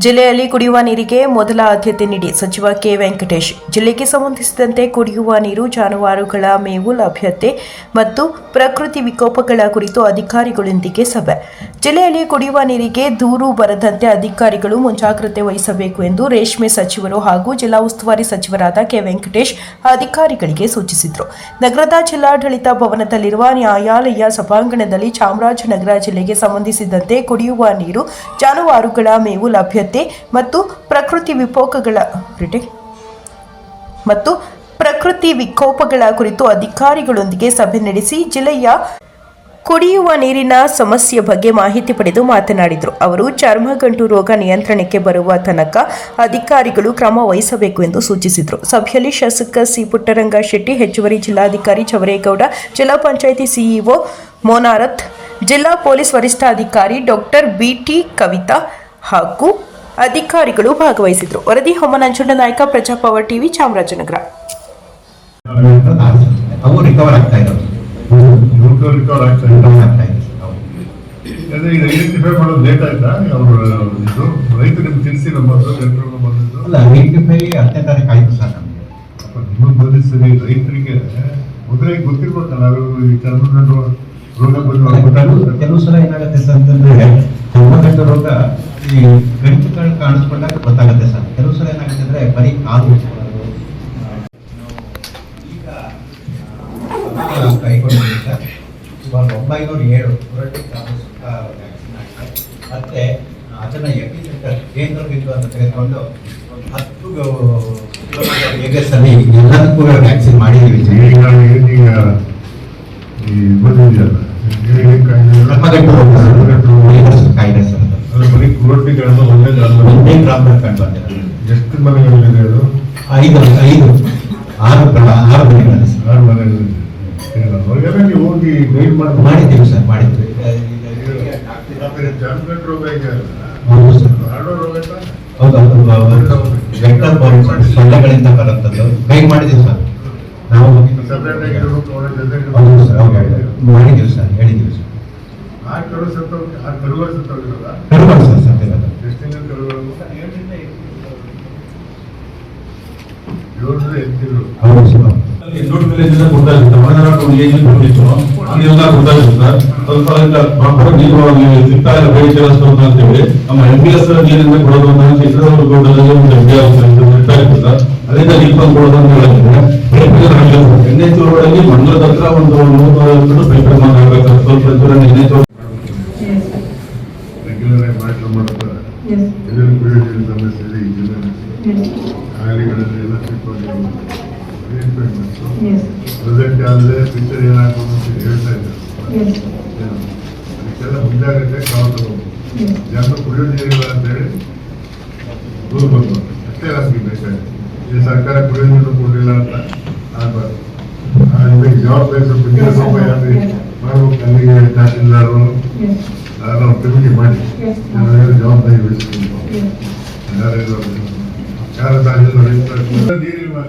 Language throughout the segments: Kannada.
ಜಿಲ್ಲೆಯಲ್ಲಿ ಕುಡಿಯುವ ನೀರಿಗೆ ಮೊದಲ ಆದ್ಯತೆ ನೀಡಿ ಸಚಿವ ಕೆ ವೆಂಕಟೇಶ್. ಜಿಲ್ಲೆಗೆ ಸಂಬಂಧಿಸಿದಂತೆ ಕುಡಿಯುವ ನೀರು, ಜಾನುವಾರುಗಳ ಮೇವು ಲಭ್ಯತೆ ಮತ್ತು ಪ್ರಕೃತಿ ವಿಕೋಪಗಳ ಕುರಿತು ಅಧಿಕಾರಿಗಳೊಂದಿಗೆ ಸಭೆ. ಜಿಲ್ಲೆಯಲ್ಲಿ ಕುಡಿಯುವ ನೀರಿಗೆ ದೂರು ಬರದಂತೆ ಅಧಿಕಾರಿಗಳು ಮುಂಜಾಗ್ರತೆ ವಹಿಸಬೇಕು ಎಂದು ರೇಷ್ಮೆ ಸಚಿವರು ಹಾಗೂ ಜಿಲ್ಲಾ ಉಸ್ತುವಾರಿ ಸಚಿವರಾದ ಕೆ ವೆಂಕಟೇಶ್ ಅಧಿಕಾರಿಗಳಿಗೆ ಸೂಚಿಸಿದರು. ನಗರದ ಜಿಲ್ಲಾಡಳಿತ ಭವನದಲ್ಲಿರುವ ನ್ಯಾಯಾಲಯ ಸಭಾಂಗಣದಲ್ಲಿ ಚಾಮರಾಜನಗರ ಜಿಲ್ಲೆಗೆ ಸಂಬಂಧಿಸಿದಂತೆ ಕುಡಿಯುವ ನೀರು, ಜಾನುವಾರುಗಳ ಮೇವು ಮತ್ತು ಪ್ರಕೃತಿ ವಿಕೋಪಗಳ ಮತ್ತು ಪ್ರಕೃತಿ ವಿಕೋಪಗಳ ಕುರಿತು ಅಧಿಕಾರಿಗಳೊಂದಿಗೆ ಸಭೆ ನಡೆಸಿ ಜಿಲ್ಲೆಯ ಕುಡಿಯುವ ನೀರಿನ ಸಮಸ್ಯೆ ಬಗ್ಗೆ ಮಾಹಿತಿ ಪಡೆದು ಮಾತನಾಡಿದರು. ಅವರು ಚರ್ಮಗಂಟು ರೋಗ ನಿಯಂತ್ರಣಕ್ಕೆ ಬರುವ ತನಕ ಅಧಿಕಾರಿಗಳು ಕ್ರಮ ವಹಿಸಬೇಕು ಎಂದು ಸೂಚಿಸಿದರು. ಸಭೆಯಲ್ಲಿ ಶಾಸಕ ಸಿ ಪುಟ್ಟರಂಗ ಶೆಟ್ಟಿ, ಹೆಚ್ಚುವರಿ ಜಿಲ್ಲಾಧಿಕಾರಿ ಚವರೇಗೌಡ, ಜಿಲ್ಲಾ ಪಂಚಾಯಿತಿ ಸಿಇಒ ಮೋನಾರತ್ ಜಿಲ್ಲಾ ಪೊಲೀಸ್ ವರಿಷ್ಠಾಧಿಕಾರಿ ಡಾಕ್ಟರ್ ಬಿಟಿ ಕವಿತಾ ಹಾಗೂ ಅಧಿಕಾರಿಗಳು ಭಾಗವಹಿಸಿದರು. ವರದಿ ಹೊಮ್ಮ ನಂಜುಂಡ ನಾಯಕ ಪ್ರಜಾಪವರ್ ಟಿವಿ ಚಾಮರಾಜನಗರ. ಅವು ರಿಕವರ್ ಆಗ್ತಾ ರಿಕವರ್ ಆಗ್ತಾ ಇದೆ ಐಡೆಂಟಿಫೈ ಮಾಡೋದು ಲೇಟ್ ಆಯ್ತಾ? ಅವರು ಇದು ರೈತರು ನಿಮ್ಗೆ ತಿಳಿಸಿ ನಮ್ಮ ಹತ್ರ ಜನರು ಬಂದಿದ್ದು? ಅಲ್ಲ ಐಡೆಂಟಿಫೈ ಹತ್ತನೇ ತಾರೀಕು ಆಯ್ತು ಸರ್ ನಮಗೆ. ಅಪ್ಪ, ನಿಮಗೆ ಬಂದಿಸ್ತದೆ ರೈತರಿಗೆ ಮೊದಲೇ ಗೊತ್ತಿರ್ಬೇಕಲ್ಲ ಅವರು ಈ ಚರ್ಮಗಂಡು ರೋಗ ಬಂದು ಕೆಲವು ಸಲ ಏನಾಗುತ್ತೆ ಸರ್ ಅಂತಂದ್ರೆ ಚರ್ಮಗಂಟು ರೋಗ ಈ ಗಂಟುಗಳು ಕಾಣಿಸ್ಕೊಂಡಾಗ ಗೊತ್ತಾಗುತ್ತೆ ಸರ್. ಕೆಲವು ಸಲ ಏನಾಗುತ್ತೆ ಅಂದ್ರೆ ಬರೀ ಕಾಲು ಈಗ ಕೈಗೊಂಡಿದ್ದೀವಿ ಸರ್. ಒಂಬೈನೂರ ಏಳು ವ್ಯಾಕ್ಸಿನ್ ಆಗಿದೆ ಮತ್ತೆ ಅದನ್ನ ಎಪಿ ಸೆಂಟರ್ ಕೇಂದ್ರ ಬಿಂದು ಅಂತ ತೆಗೆದುಕೊಂಡು ಹತ್ತು ಏರಿಯಾಸ್ ಅಲ್ಲಿ ಎಲ್ಲದಕ್ಕೂ ವ್ಯಾಕ್ಸಿನ್ ಮಾಡಿದ್ದೀವಿ ಬಂದಿದೆಯಲ್ಲ ಕುರುಟಿಗಳನ್ನು ಒಂದೇ ಗ್ರಾಮದಲ್ಲಿ ಕಂಡು ಬಂದಿದೆ? ಎಷ್ಟು ಮನೆಗಳಿದೆ ಅದು ಐದು ಐದು. ಆರು ಆರು ಮನೆಗಳಲ್ಲಿ ಸರ್. ಆರು ಅವ್ರಿಗೆಲ್ಲ ನೀವು ಹೋಗಿ ಗೈಡ್ ಮಾಡಿ ಮಾಡಿದ್ದೀವಿ ಸರ್ ಮಾಡಿದ್ವಿ ಹೌದು ಸರ್? ಹೌದು ಹೌದು ವೆಕ್ಟರ್ ಸೊಳ್ಳೆಗಳಿಂದ ಬರುತ್ತದ್ದು. ಕೈ ಮಾಡಿದ್ದೀವಿ ಸರ್. ನಾವು ಹೌದು ಸರ್. ಮಾಡಿದ್ದೀವಿ ಸರ್ ಹೇಳಿದ್ದೀವಿ ಸರ್. ಆ ಕರು ಸತ್ತೋಗಿ ಆ ಕರುಗಳು ಸತ್ತೋಗಿರಲ್ಲ ಕರ್ಕೊಂಡು ಸರ್ ಸತ್ಯವಾದ ಎಷ್ಟು ತಿಂಗಳು ಕರುಗಳು ಏಳರಿಂದ ಎಂಟು ತಿಂಗಳು. ಹೌದು ಸರ್ ಹೌದು. ದೊಡ್ಡ ವಿಲೇಜ್ ಗೊತ್ತಾಗುತ್ತೆ. ಮನೆಗಾರ ವಿಲೇಜ್ ಬಂದಿತ್ತು ಹಂಗೆಲ್ಲ ಗೊತ್ತಾಗುತ್ತೆ ಸರ್. ಸ್ವಲ್ಪ ಪ್ರಾಪರ್ ನೀರು ಸಿಗ್ತಾ ಇಲ್ಲ ಬೇಡಿಕೆ ಅಂತ ಅಂತೇಳಿ ನಮ್ಮ ಎಂ ಪಿ ಎಸ್ ನೀರಿಂದ ಕೊಡೋದು ಅಂತ ಚಿತ್ರದುರ್ಗ ಗೌಡದಲ್ಲಿ ಒಂದು ಎಂ ಪಿ ಎಸ್ ಸಿಗ್ತಾ ಇತ್ತು ಸರ್. ಅದರಿಂದ ನೀರು ತಂದು ಕೊಡೋದು ಅಂತ ಹೇಳಿದ್ರೆ. ಮಂಗಳದ ಹತ್ರ ಒಂದು ನೂರ ಐವತ್ತು ಪೈಪರ್ ಮಾಡಬೇಕು ಸರ್ ಸ್ವಲ್ಪ ದೂರ ಮಾಡ್ತಾರೆ ಇದನ್ನು ಕುಡಿಯೋ ನೀರಿನ ಸಮಸ್ಯೆ ಇದೆ ಈ ಜಿಲ್ಲೆಯಲ್ಲಿ ಕಾಯಿಲೆಗಳಲ್ಲಿ ಎಲ್ಲ ತಿಳ್ಕೊಂಡಿರೋ ಪ್ರೆಸೆಂಟ್ ಆದರೆ ಫ್ಯೂಚರ್ ಏನಾಗ್ಬೋದು ಅಂತ ಹೇಳ್ತಾ ಇದ್ದಾರೆ? ಅದಕ್ಕೆಲ್ಲ ಮುಂದಾಗುತ್ತೆ ತಗೋಬೇಕು ಜನರು ಕುಡಿಯೋ ನೀರಿಲ್ಲ ಅಂತೇಳಿ ದೂರು ಬಂದು ಅಷ್ಟೇ ನಮ್ಗೆ ಬೇಕಾಗಿದೆ ಈ ಸರ್ಕಾರ ಕುಡಿಯೋ ನೀರು ಕೊಡಲಿಲ್ಲ ಅಂತ ಆಗ್ಬಾರ್ದು. ಜವಾಬ್ದಾರಿ ಸ್ವಲ್ಪ ಕೆಲಸ ಮಾಡ್ಬೇಕು ಅಲ್ಲಿಗೆ ತಹಸೀಲ್ದಾರರು ಕಮಿಟಿ ಮಾಡಿ ಜವಾಬ್ದಾರಿ ವಹಿಸ್ಕೊಂಡು ಯಾರು. ನೀರಿಲ್ವಾ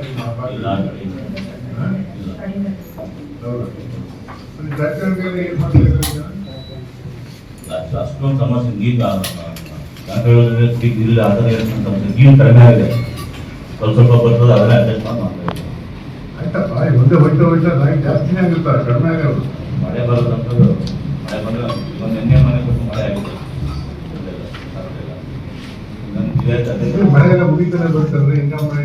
ಅಷ್ಟೊಂದು ಸಮಸ್ಯೆ ನೀರು ಇಲ್ಲ ಅದರ ನೀರು ಕಡಿಮೆ ಆಗಿದೆ ಸ್ವಲ್ಪ ಸ್ವಲ್ಪ ಬರ್ತದೆ ಅದನ್ನ ಅಡ್ಜಸ್ಟ್ ಮಾಡಿ ಮಾಡ್ತಾ ಇದ್ದೀವಿ. ಆಯ್ತಪ್ಪ ಒಂದೇ ಹೊಟ್ಟೆ ಹೊಟ್ಟೆ ನಾಯಿ ಜಾಸ್ತಿನೇ ಆಗಿರ್ತಾರೆ ಕಡಿಮೆ ಆಗಿರೋದು ಮಳೆ ಬರೋದಂಥದ್ದು ಒಂದು ಮನೆ ಮಳೆ ಆಗಿದೆ. ಮುಗಿತಾನೆ ಹಿಂಗ ಮಳೆ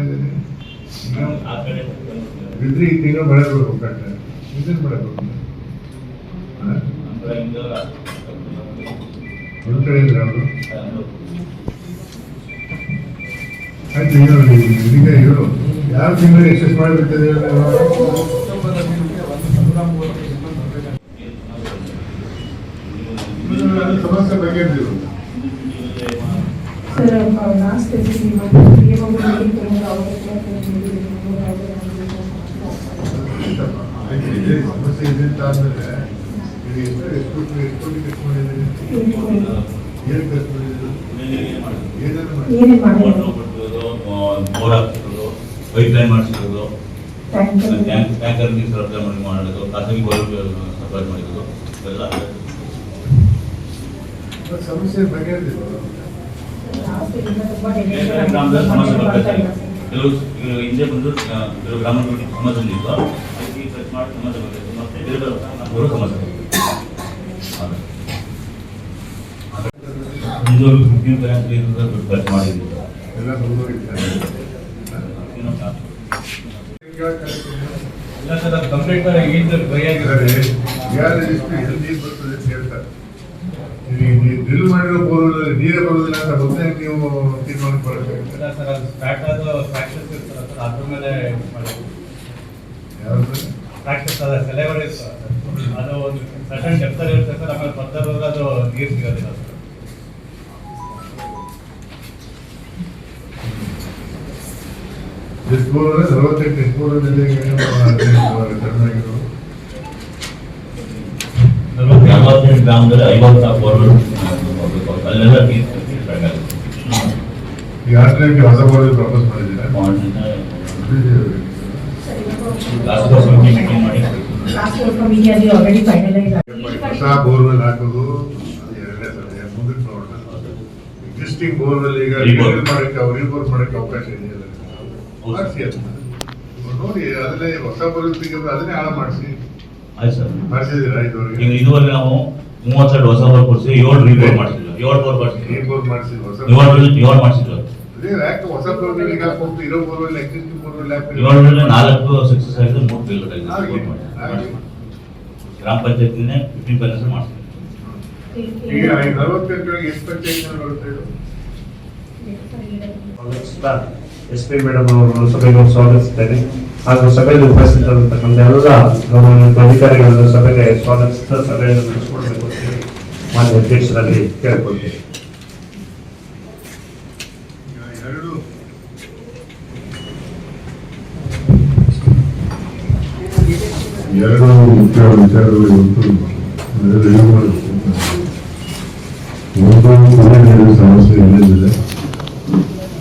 ಬಿದ್ರಿ ಮಳೆ ಬರಬೇಕು ಮಳೆ ಒಂದ್ ಕಡೆ ಇದ್ರೆ ಅವರು ಒಂದು ಆಯ್ತು ಯಾವ ತಿಂಗಳು ಎಕ್ಸೆಸ್ ಮಾಡಿಬಿಡ್ತದೆ ಸಮಸ್ಯೆ ಸರ್ ಲಾಸ್ಟ್ ಆಯ್ತು ಇದೇ ಸಮಸ್ಯೆ ಇದೆ ಅಂತ ಆದ್ಮೇಲೆ ಇದು ಎಷ್ಟು ಎಷ್ಟು ಎಷ್ಟು ಖರ್ಚು ಮಾಡಿದ್ದೀರಿ ಏನು ಖರ್ಚು ಏನೇನು ಪೈಪ್ ಲೈನ್ ಮಾಡಿಸಿರೋದು ಟ್ಯಾಂಕ್ ಟ್ಯಾಂಕರ್ ನೀರು ಮಾಡಿ ಮಾಡೋದು ಖಾಸಗಿ ಸಪ್ಲೈ ಮಾಡಿರೋದು ಇವೆಲ್ಲ ಸಮಸ್ಯೆ ಬರ್ತಾ ಇದೆ. ಕೆಲವು ಹಿಂದೆ ಬಂದು ಕೆಲವು ಇತ್ತು ಅದಕ್ಕೆ ಸರ್ಚ್ ಮಾಡಿ ಬರ್ತಿತ್ತು ಮತ್ತೆ ಬೇರೆ ಬೇರೆ ಖರ್ಚು ಮಾಡಿದ್ದೀವಿ ಎಲ್ಲ ಮುಂದುವರಿತಾರೆ ಇಲ್ಲ ಸರ್ ಕಂಪ್ಲೀಟ್ ಈಗ ಬಗೆಯಾಗಿದೆ ಯಾರು ಎಷ್ಟು ಎಲ್ಲಿ ಬರ್ತದೆ ಅಂತ ಹೇಳ್ತಾರೆ. ಡ್ರಿಲ್ ಮಾಡಿರೋ ಬೋರ್ವೆಲ್ ನೀರೇ ಬರೋದಿಲ್ಲ ಅಂತ ಗೊತ್ತೇ ನೀವು ತೀರ್ಮಾನಕ್ಕೆ ಬರಬೇಕು ಇಲ್ಲ ಸರ್ ಅದು ಸ್ಟಾರ್ಟ್ ಆದ ಫ್ರಾಕ್ಚರ್ಸ್ ಇರ್ತದೆ ಸರ್ ಅದ್ರ ಮೇಲೆ ಮಾಡೋದು ಯಾವ್ದು ಫ್ರಾಕ್ಚರ್ಸ್ ಅದ ಸೆಲೆವರ್ ಇರ್ತದೆ ಅದು ಒಂದು ಸಡನ್ ಡೆಪ್ತಲ್ಲಿ ಇರುತ್ತೆ ಸರ್ ಆಮೇಲೆ ಫರ್ದರ್ ಹೋದ್ರೆ ಅದು ನೀರು ಸಿಗೋದಿಲ್ಲ ಸರ್. ಎಷ್ಟು ಬೋರ್ವೆಲ್ ನಲವತ್ತೆಂಟು ಎಷ್ಟು ಬೋರ್ವೆಲ್ ಚೆನ್ನಾಗಿರೋ ನಲವತ್ತೆಂಟು ಗ್ರಾಮದಲ್ಲಿ ಐವತ್ತು ಬೋರ್ವೆಲ್ ಅಲ್ಲೆಲ್ಲ ನೀರು ಹೊಸ ಬೋರ್ವೆಲ್ ಪ್ರಪೋಸ್ ಮಾಡಿದ್ದೀರಾ. ಹೊಸ ಬೋರ್ವೆಲ್ ಹಾಕೋದು ಎರಡನೇ ಸಲ ಮುಂದಕ್ಕೆ ನೋಡೋಣ ಎಕ್ಸಿಸ್ಟಿಂಗ್ ಬೋರ್ವೆಲ್ ಈಗ ಮಾಡಕ್ಕೆ ಮಾಡಕ್ಕೆ ಅವಕಾಶ ಇದೆಯಲ್ಲ ಹೌದು. ಮಾಡಿಸಿ ಅದನ್ನ ನೋಡಿ ಅದನ್ನೇ ಹೊಸ ಬೋರ್ವೆಲ್ ಅದನ್ನೇ ಹಾಳು ಮಾಡಿಸಿ. ಮಾಡಿಸಿದ್ದೀರಾ ಈಗ ಇದುವರೆಗೆ ಇದುವರೆಗೆ ನಾವು ಮೂವತ್ತೆರಡು ಹೊಸ ಬೋರ್ ಕೊಡ್ಸಿ ಏಳು ರಿಪೇರ್ ಮಾಡಿಸಿದ್ರು. ಏಳು ಬೋರ್ ಮಾಡಿಸಿದ್ವಿ ರಿಪೋರ್ಟ್ ಮಾಡಿಸಿ ಹೊಸ ಏಳು ಏಳು ಮಾಡಿಸಿದ್ವಿ ಅದೇ ಯಾಕೆ ಹೊಸ ಬೋರ್ವೆಲ್ ಈಗ ಹಾಕ್ಬಿಟ್ಟು ಇರೋ ಬೋರ್ವೆಲ್ ಎಕ್ಸಿಸ್ಟಿಂಗ್ ಬೋರ್ವೆಲ್ ಏಳರಲ್ಲಿ ನಾಲ್ಕು ಸಕ್ಸಸ್ ಆಗಿದೆ. ಮೂರು ಫೇಲ್. ಗ್ರಾಮ ಪಂಚಾಯತಿನೇ ಫಿಫ್ಟೀನ್ ಪರ್ಸೆಂಟ್ ಮಾಡ್ತೀವಿ ಈಗ ಈ ನಲವತ್ತೆಂಟರೊಳಗೆ ಎಷ್ಟು ಪಂಚಾಯತ್ ಬರುತ್ತೆ ಇದು? ಎಸ್ ಪಿ ಮೇಡಮ್ ಅವರು ಸಭೆಗೆ ಸ್ವಾಗತಿಸ್ತೇನೆ. ಹಾಗೂ ಸಭೆಯಲ್ಲಿ ಉಪಸ್ಥಿತರಿರ್ತಕ್ಕಂಥ ಎಲ್ಲ ಗೌರವಾನ್ವಿತ ಅಧಿಕಾರಿಗಳನ್ನು ಸಭೆಗೆ ಸ್ವಾಗತಿಸಿದ ಸಭೆಯನ್ನು ನಡೆಸಿಕೊಡ್ಬೇಕು ಅಂತ ಹೇಳಿ ಮಾನ್ಯ ಅಧ್ಯಕ್ಷರಲ್ಲಿ ಕೇಳಿಕೊಳ್ತೇನೆ ಈಗ ಎರಡು ಎರಡು ಮುಖ್ಯ ವಿಚಾರಗಳು ಇವತ್ತು ರಿವ್ಯೂ ಮಾಡಬೇಕು ಒಂದು ಕುಡಿಯ ನೀರಿನ ಸಮಸ್ಯೆ ಎಲ್ಲೆಲ್ಲಿದೆ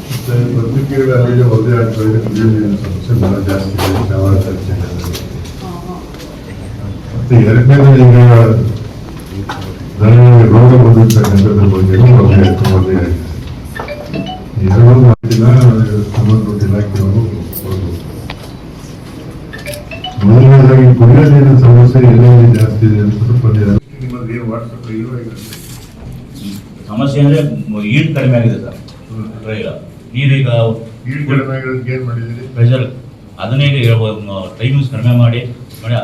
ಮತ್ತೆ ಪತ್ರಿಕೆಗಳಲ್ಲಿ ವರದಿ ಆಗ್ತಾ ಇದೆ ಕುಡಿಯ ನೀರಿನ ಸಮಸ್ಯೆ ಬಹಳ ಜಾಸ್ತಿ ಇದೆ ಶಾವರ ಚರ್ಚೆಗಳಲ್ಲಿ ಮತ್ತೆ ಎರಡನೇದು ಈಗ ನನಗೆ ರೋಗ ಬಂದಿರ್ತಕ್ಕಂಥದ್ರ ಬಗ್ಗೆ ವರದಿ ಆಗಿದೆ ಎರಡೂ ಮಾಹಿತಿನ ಸಂಬಂಧಪಟ್ಟ ಇಲಾಖೆಯವರು ಮೊದಲನೇದಾಗಿ ಕುಡಿಯೋ ನೀರಿನ ಸಮಸ್ಯೆ ಎಲ್ಲೆಲ್ಲಿ ಜಾಸ್ತಿ ಇದೆ ಅಂತ ಬಂದಿದೆ ನಿಮ್ಮಲ್ಲಿ ವಾಟ್ಸಪ್ ಸಮಸ್ಯೆ ಅಂದ್ರೆ ಈಡ್ ಕಡಿಮೆ ಆಗಿದೆ ಸರ್ ಈಗ ನೀರೀಗ ಈಡ್ ಕಡಿಮೆ ಆಗಿರೋದಕ್ಕೆ ಏನ್ ಮಾಡಿದ್ದೀರಿ ಪ್ರೆಷರ್ ಅದನ್ನೇ ಟೈಮಿಂಗ್ಸ್ ಕಡಿಮೆ ಮಾಡಿ